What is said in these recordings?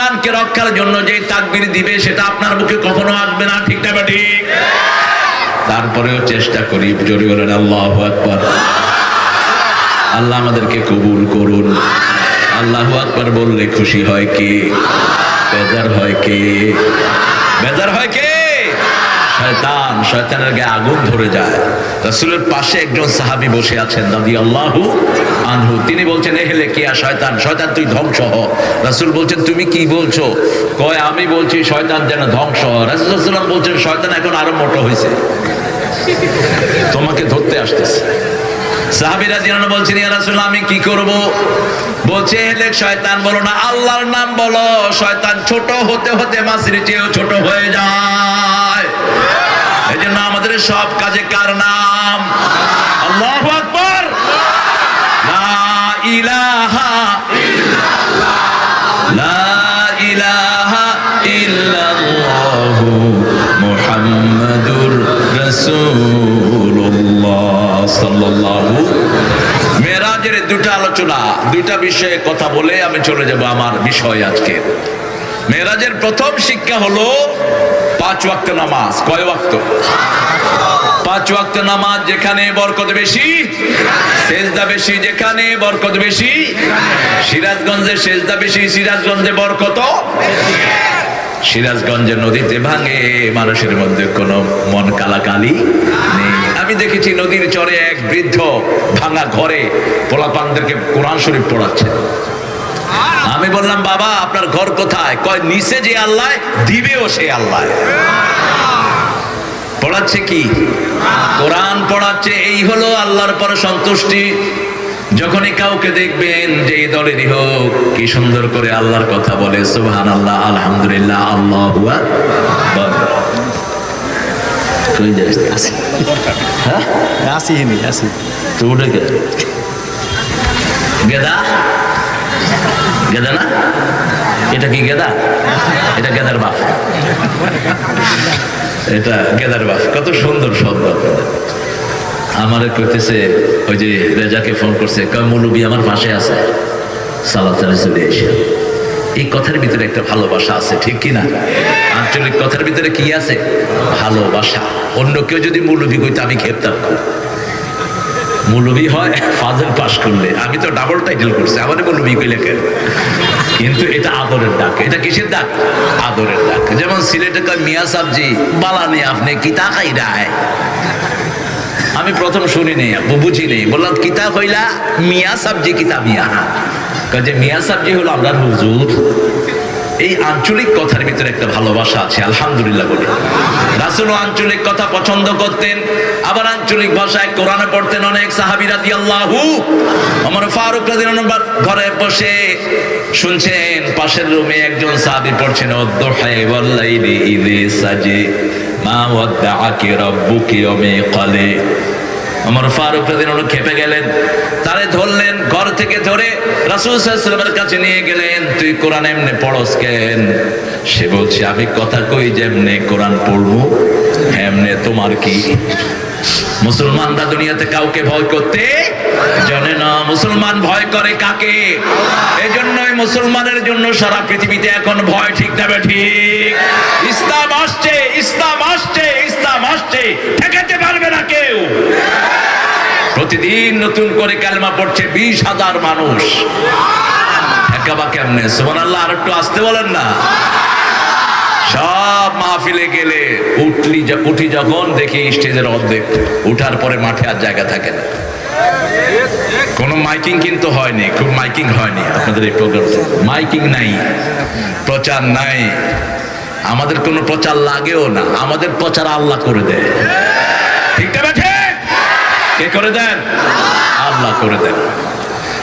ইমানকে রক্ষার জন্য যে তাকবির দিবে, সেটা আপনার মুখে কখনো আসবে না, ঠিক না ঠিক তারপরেও চেষ্টা করি, জোরে বলেন, আল্লাহ আকবর। আল্লাহ আমাদেরকে কবুল করুন। আল্লাহ আকবর বললে খুশি হয় কে? বেজার হয় কে? বেজার হয় কে? শয়তান, শয়তানের গায়ে আগুন ধরে যায়। রাসূলের পাশে একজন সাহাবী বসে আছেন দাদি আল্লাহু আনহু। তিনি বলছেন এহেলে কিয়া শয়তান শয়তান তুই ধ্বংস হ। রাসূল বলছেন, তুমি কি বলছো? কয়, আমি বলছি শয়তান যেন ধ্বংস হ রাসূল আলাইহি বলছেন, শয়তান এখন আরও মোটো হয়েছে তোমাকে ধরতে আসতেছে। সাহাবিরা জিনানো বলছেন, ইয়া রাসূলুল্লাহ, আমি কি করব? বলছে এলে শয়তান, বলো না, আল্লাহর নাম বলো। শয়তান ছোট হতে হতে মাসির চেয়েও ছোট হয়ে যায়। সব কাজে কার নাম? আল্লাহু আকবার। লা ইলাহা ইলাহা মেরাজের দুটা আলোচনা, দুইটা বিষয়ে কথা বলে আমি চলে যাব আমার বিষয় আজকে। মেরাজের প্রথম শিক্ষা হলো পাঁচ ওয়াক্ত নামাজ। কয় ওয়াক্ত? পাঁচ ওয়াক্ত নামাজ যেখানে বরকত বেশি, সেজদা বেশি যেখানে বরকত বেশি, সিরাজগঞ্জে সেজদা বেশি, সিরাজগঞ্জে বরকত সিরাজগঞ্জের নদীতে ভাঙে, মানুষের মধ্যে কোনো মন কালাকালি নেই। আমি দেখেছি নদীর চরে এক বৃদ্ধ ভাঙা ঘরে পোলাপানদেরকে কোরআন শরীফ পড়াচ্ছে। আমি বললাম বাবা আপনার ঘর কোথায়? কয় নিচে যে আল্লাহ দিবেও সে আল্লাহ। পড়াচ্ছে কি? কোরআন পড়াচ্ছে এই হলো আল্লাহর পর সন্তুষ্টি। যখনই কাউকে দেখবেন যে দলেরই হোক কি সুন্দর করে আল্লাহর কথা বলে সুবহান আল্লাহ আলহামদুলিল্লাহ আল্লাহ আসি। হ্যাঁ? আসি আসি। তো উঠে গেদা? গেদা না? এটা কি গেদা? এটা গেদার বাপ এটা গেদার বাপ কত সুন্দর শব্দ। আপনাদের আমার কইতেছে, ওই যে রেজাকে ফোন করছে, কয় আমার পাশে আছে। সালাদ চলে এসে এই কথার ভিতরে একটা ভালোবাসা আছে, ঠিক কি না? আঞ্চলিক কথার ভিতরে কি আছে? ভালোবাসা। অন্য কেউ যদি মৌলবী কইতে আমি খেপতাম খুব মৌলবী হয়, ফাজল পাস করলে। আমি তো ডাবল টাইটেল করছি আমার মৌলবী কইলে কেন? কিন্তু এটা আদরের ডাক। এটা কিসের ডাক? আদরের ডাক। যেমন সিলেটে কয়, মিয়া সাবজি, বালানি, আপনি কি তাকাই রায়? আমি প্রথম শুনি নেই বুঝি নেই। বললাম কিতাব হইলা মিয়া সাবজি কিতাব মিয়া? কাজে মিয়া সাবজি হলো আপনার হুজুর এই আঞ্চলিক কথার ভিতরে একটা ভালোবাসা আছে, আলহামদুলিল্লাহ বলে। রাসুল আঞ্চলিক কথা পছন্দ করতেন, আবার আঞ্চলিক ভাষায় কোরআনে পড়তেন অনেক সাহাবিরা আল্লাহু আমার ফারুক রাদিয়াল্লাহু ঘরে বসে শুনছেন, পাশের রুমে একজন সাহাবী পড়ছেন অদ্দুহাই ওয়াল্লাইলি সাজে, মা ওয়াদ্দাআকি রাব্বুকি ওয়া মে আমার ফারুক রাজিনুল খেপে গেলেন। তারে ধরলেন, ঘর থেকে ধরে রাসূল সাল্লাল্লাহু কাছে নিয়ে গেলেন। তুই কোরআন এমনি পড়স কেন? সে বলছে, আমি কথা কই যেমনে কোরআন পড়ব, এমনে তোমার কি? মুসলমানরা দুনিয়াতে কাউকে ভয় করতে জানে না। মুসলমান ভয় করে কাকে? এই জন্যই মুসলমানের জন্য সারা পৃথিবীতে এখন ভয় ঠিক যাবে ঠিক ইসলাম আসছে ইসলাম আসছে ইসলাম আসছে। ঠেকাতে পারবে না কেউ। প্রতিদিন নতুন করে কালমা পড়ছে বিশ হাজার মানুষ। একাবা কেমনে? সুমান আল্লাহ আর একটু আসতে বলেন না। সব মাহফিলে গেলে উঠলি উঠি যখন দেখি স্টেজের অর্ধেক। উঠার পরে মাঠে আর জায়গা থাকে না। কোনো মাইকিং কিন্তু হয়নি, খুব মাইকিং হয়নি আপনাদের এই প্রোগ্রাম। মাইকিং নাই, প্রচার নাই। আমাদের কোনো প্রচার লাগেও না, আমাদের প্রচার আল্লাহ করে দেয়। ঠিক ঠিক কে করে দেন? আল্লাহ করে দেন।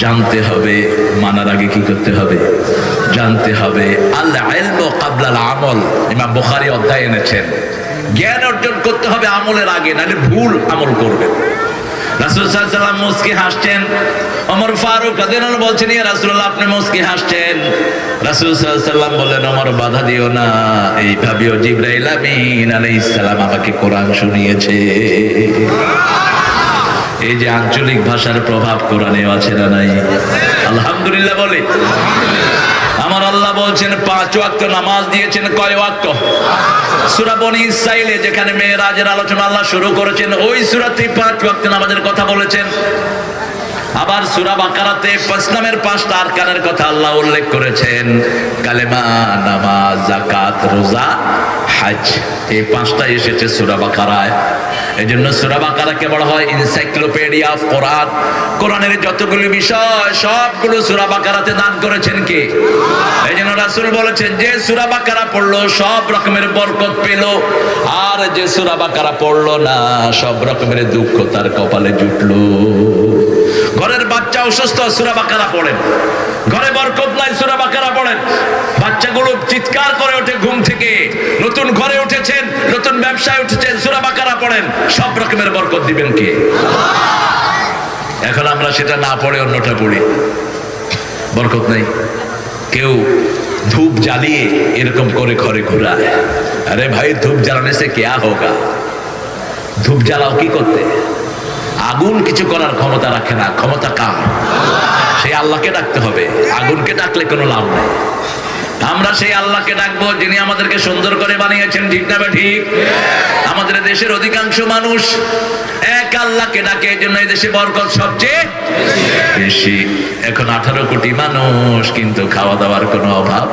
জানতে হবে, মানার আগে কি করতে হবে? জানতে হবে আল্লাহ আমল। অধ্যায় এনেছেন। জ্ঞান অর্জন করতে হবে আমলের আগে, নাহলে ভুল আমল করবেন। রাসুল সাল্লাম মুসকি হাসছেন। অমর ফারুক বলছেন আপনি মুসকি হাসছেন? রাসূল সাল্লাম বললেন অমর বাধা দিও না। এই ভাবিও জিবরাইল আমাকে কোরআন শুনিয়েছে। এই যে আঞ্চলিক ভাষার প্রভাব কোরআনে আছে না নাই? আলহামদুলিল্লাহ বলে। আমার আল্লাহ বলছেন, পাঁচ ওয়াক্ত নামাজ দিয়েছেন, কয় ওয়াক্ত? সূরা বনি ইসরাইলে যেখানে মেয়েরাজের আলোচনা আল্লাহ শুরু করেছেন, ওই সূরাতে পাঁচ ওয়াক্ত নামাজের কথা বলেছেন। আবার সুরা বাকারাতে ইসলামের পাঁচটা আরকানের কথা আল্লাহ উল্লেখ করেছেন। কালেমা, নামাজ, যাকাত, রোজা, হজ, এই পাঁচটা এসেছে সূরা বাকারায়। এই জন্য সুরাবাকারাকে বলা হয় ইনসাইক্লোপিডিয়া অফ কোরআন। কোরআনের যতগুলো বিষয়, সবগুলো সুরাবাকারাতে দান করেছেন কে? এই জন্য রাসূল বলেছেন, যে সুরাবাকারা পড়ল, সব রকমের বরকত পেল। আর যে সুরাবাকারা পড়ল না, সব রকমের দুঃখ তার কপালে জুটলো। অসুস্থ, সুরা বাকারা পড়েন। ঘরে বরকত নাই, সুরা বাকারা পড়েন। বাচ্চাগুলো চিৎকার করে ওঠে ঘুম থেকে। নতুন ঘরে উঠেছেন, নতুন ব্যবসায় উঠেছেন, সুরা বাকারা পড়েন। সব রকমের বরকত দিবেন কে? এখন আমরা সেটা না পড়ে অন্যটা পড়ি। বরকত নাই। কেউ ধূপ জ্বালিয়ে এরকম করে ঘরে ঘুরায়। আরে ভাই, ধূপ জ্বালানে সে কেয়া হোগা? ধূপ জ্বালাও কি করতে? আগুন কিছু করার ক্ষমতা রাখে না। ক্ষমতা কার? সেই আল্লাহকে ডাকতে হবে। আগুনকে ডাকলে কোনো লাভ নেই। আমরা সেই আল্লাহকে ডাকবো যিনি আমাদেরকে সুন্দর করে বানিয়েছেন, ঠিক না ঠিক আমাদের দেশের অধিকাংশ মানুষ এক আল্লাহকে ডাকে এই জন্য এই দেশে বরকত সবচেয়ে বেশি। এখন আঠারো কোটি মানুষ কিন্তু খাওয়া দাওয়ার কোনো অভাব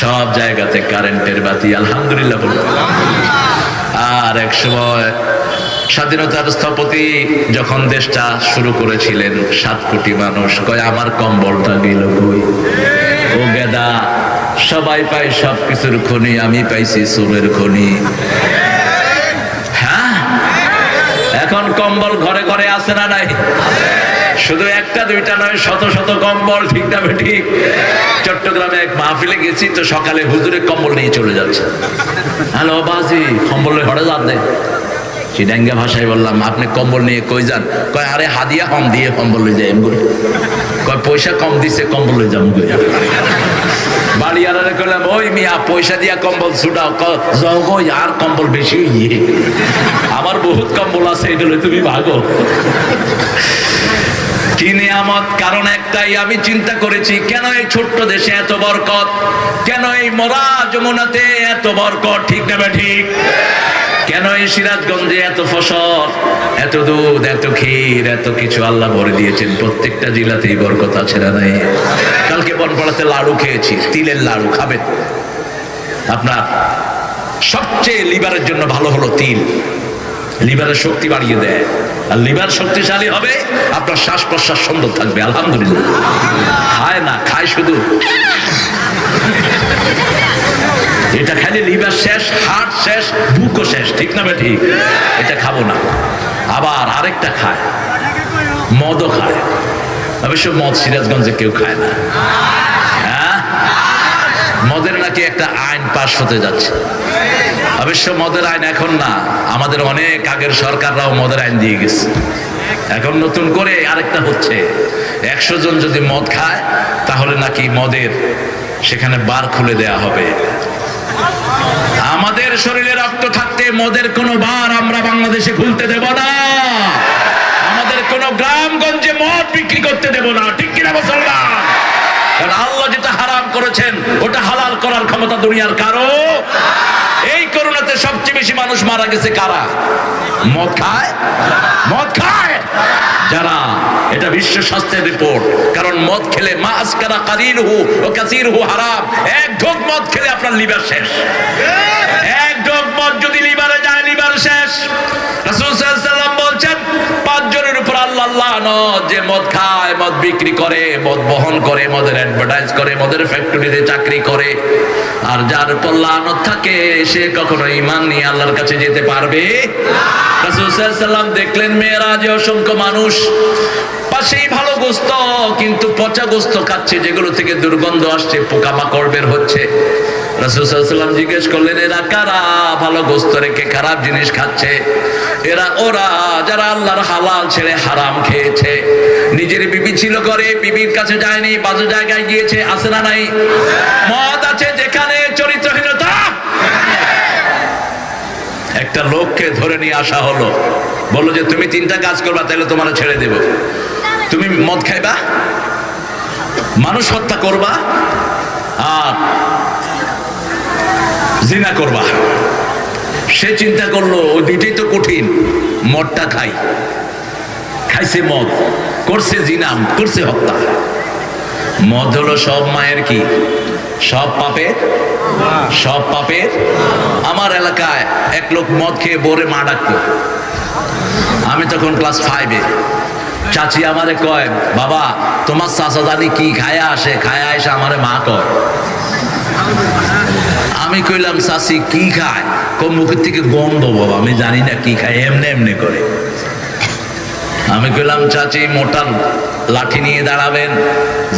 সব জায়গাতে কারেন্টের বাতি, আলহামদুলিল্লাহ আর এক সময় স্বাধীনতার স্থপতি যখন দেশটা শুরু করেছিলেন, সাত কোটি মানুষ কয়, আমার কম্বলটা গেল কই? ও গেদা, সবাই পায় সব কিছুর খনি, আমি পাইছি সোরের খনি। হ্যাঁ? এখন কম্বল ঘরে ঘরে আছে না নাই? শুধু একটা, দুইটা নয়, শত শত কম্বল, ঠিক না ঠিক? চট্টগ্রামে এক মাহফিলে গেছি, তো সকালে হুজুরে কম্বল নিয়ে চলে যাচ্ছে। হ্যালো, বাজি কম্বলের ঘরে যান দে। চিডাঙ্গা ভাষায় বললাম, আপনি কম্বল নিয়ে কই যান? কয়, আরে হাদিয়া কম দিয়ে কম্বল লই যাই এমগুলো কয়, পয়সা কম দিছে, কম্বল লই যাব বাড়ি আলারে কইলাম, ওই মিয়া, পয়সা দিয়া কম্বল ছুটাও। যাও আর কম্বল বেশি হইয়ে। আমার বহুত কম্বল আছে, এগুলো তুমি ভাগো। কি নিয়ামত? কারণ একটাই আমি চিন্তা করেছি, কেন এই ছোট্ট দেশে এত বরকত? কেন এই মরা যমুনাতে এত বরকত? ঠিক না ঠিক? কেন এই সিরাজগঞ্জে এত ফসল? এত দুধ, এত ক্ষীর, এত কিছু আল্লাহ ভরে দিয়েছেন। প্রত্যেকটা জেলাতেই বরকত আছে না নাই? কালকে বনপাড়াতে লাড়ু খেয়েছি, তিলের লাড়ু, খাবেন? আপনার সবচেয়ে লিভারের জন্য ভালো হলো তিল। লিভারের শক্তি বাড়িয়ে দেয়। আর লিভার শক্তিশালী হবে, আপনার শ্বাস প্রশ্বাস সুন্দর থাকবে, আলহামদুলিল্লাহ। খায় না, খায় শুধু। এটা খালি লিভার শেষ, হার্ট শেষ, বুকও শেষ, ঠিক না ঠিক এটা খাব না। আবার আরেকটা খায়, মদও খায়। অবশ্য মদ সিরাজগঞ্জে কেউ খায় না। হ্যাঁ? মদের নাকি একটা আইন পাশ হতে যাচ্ছে। অবশ্য মদের আইন এখন না, আমাদের অনেক আগের সরকাররাও মদের আইন দিয়ে গেছে। এখন নতুন করে আরেকটা হচ্ছে, একশো জন যদি মদ খায়, তাহলে নাকি মদের সেখানে বার খুলে দেয়া হবে। আমাদের শরীরে রক্ত থাকতে মদের কোনো বার আমরা বাংলাদেশে খুলতে দেব না। আমাদের কোনো গ্রামগঞ্জে মদ বিক্রি করতে দেব না, ঠিক কিনা মুসলমান? কারণ আল্লাহ যেটা করেছেন, ওটা হালাল করার ক্ষমতা দুনিয়ার কারও? এই করোনাতে সবচেয়ে বেশি মানুষ মারা গেছে কারা? মদ খায়? মদ খায়? যারা, এটা বিশ্ব স্বাস্থ্যের রিপোর্ট কারণ মদ খেলে হু ও কাসির হু হারাম। এক ঢোক মদ খেলে আপনার লিভার শেষ। এক ঢোক মদ যদি লিভারে যায় লিভার শেষ। রাসূল সাল্লাল্লাহু আলাইহি বলছেন পাঁচজনের উপর আল্লাহ লানত, যে মদ খায় মদ বিক্রি করে, মদ বহন করে, মদের অ্যাডভার্টাইজ করে, মদের ফ্যাক্টরিতে চাকরি করে। আর যার উপর থাকে, সে কখনো ইমান নিয়ে আল্লাহর কাছে যেতে পারবে। রাসূল সাল্লাল্লাহু আলাইহি ওয়াসাল্লাম দেখলেন, মেয়েরাজে অসংখ্য মানুষ। পাশেই ভালো গোস্ত, কিন্তু পচা গোস্ত খাচ্ছে, যেগুলো থেকে দুর্গন্ধ আসছে, পোকামাকড় বের হচ্ছে। জিজ্ঞেস করলেন, এরা কারা? ভালো গোস্ত রেখে খারাপ জিনিস খাচ্ছে? এরা, ওরা যারা আল্লাহর হালাল ছেড়ে হারাম খেয়েছে। নিজের বিবি ছিল করে বিবির কাছে যায়নি, বাজে জায়গায় গিয়েছে, আছে না নাই? মদ আছে যেখানে, চরিত্রহীনতা? একটা লোককে ধরে নিয়ে আসা হলো। বলল যে, তুমি তিনটা কাজ করবা তাহলে তোমার ছেড়ে দেব। তুমি মদ খাইবা, মানুষ হত্যা করবা, আর জিনা করবা। সে চিন্তা করল ওই দুইটাই তো কঠিন, মদটা খাই। খাইছে মদ, করছে জিনাম করছে হত্যা। মদ হলো সব মায়ের কি? সব পাপের? সব পাপের? আমার এলাকায় এক লোক মদ খেয়ে বোরে মা ডাকতো। আমি তখন ক্লাস ফাইভে চাচি আমারে কয়, বাবা, তোমার চাচা জানি কি খায়া আসে, খায়া এসে আমারে মা কয়। আমি কইলাম চাষি কি খায়? কো মুখের থেকে গন্ধ বাবা, আমি জানি না কি খায়, এমনি এমনি করে। আমি কইলাম, চাচি, মোটা লাঠি নিয়ে দাঁড়াবেন,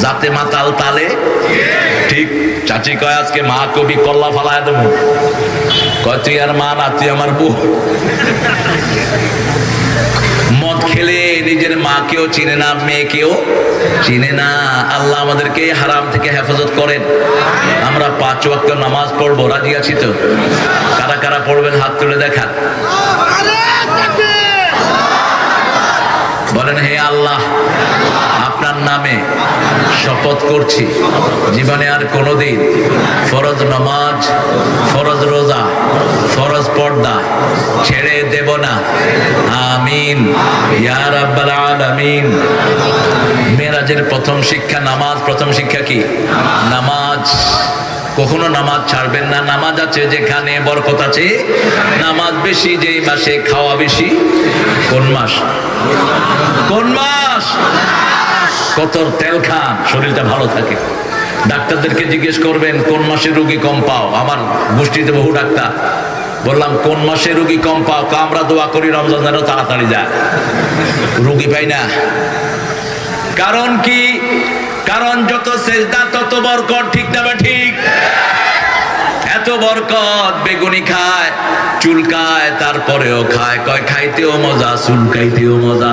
যাতে মাতাল তালে। ঠিক, চাচি কয়, আজকে মা কবি কল্লা ফালায় দেবো। কয়, তুই আর মা না, তুই আমার বউ। মদ খেলে নিজের মাকেও চিনে না, মেয়েকেও চিনে না। আল্লাহ আমাদেরকে হারাম থেকে হেফাজত করেন। আমরা পাঁচ ওয়াক্ত নামাজ পড়ব, রাজি আছি তো? কারা কারা পড়বেন, হাত তুলে দেখান। বলেন, হে আল্লাহ, আপনার নামে শপথ করছি। জীবনে আর কোনোদিন ফরজ নামাজ, ফরজ রোজা, ফরজ পর্দা ছেড়ে দেব না। আমিন। ইয়া রাব্বাল আলামিন। মেরাজের প্রথম শিক্ষা নামাজ, প্রথম শিক্ষা কি? নামাজ। কখনো নামাজ ছাড়বেন না। নামাজ আছে যেখানে বরকত আছে। নামাজ বেশি, যেই মাসে খাওয়া বেশি। কোন মাস? কোন মাস? কত তেল খান, শরীরটা ভালো থাকে। ডাক্তারদেরকে জিজ্ঞেস করবেন, কোন মাসে রুগী কম পাও? আমার গোষ্ঠীতে বহু ডাক্তার। বললাম, কোন মাসে রুগী কম পাও? আমরা দোয়া করি, রমজান তাড়াতাড়ি যায়। রুগী পাই না। কারণ কি? কারণ যত সেজদা, তত বরকত, ঠিক না বা ঠিক? এত বরকত বেগুনি খায়, চুলকায়, তারপরেও খায়। কয়, খাইতেও মজা, চুলকাইতেও মজা।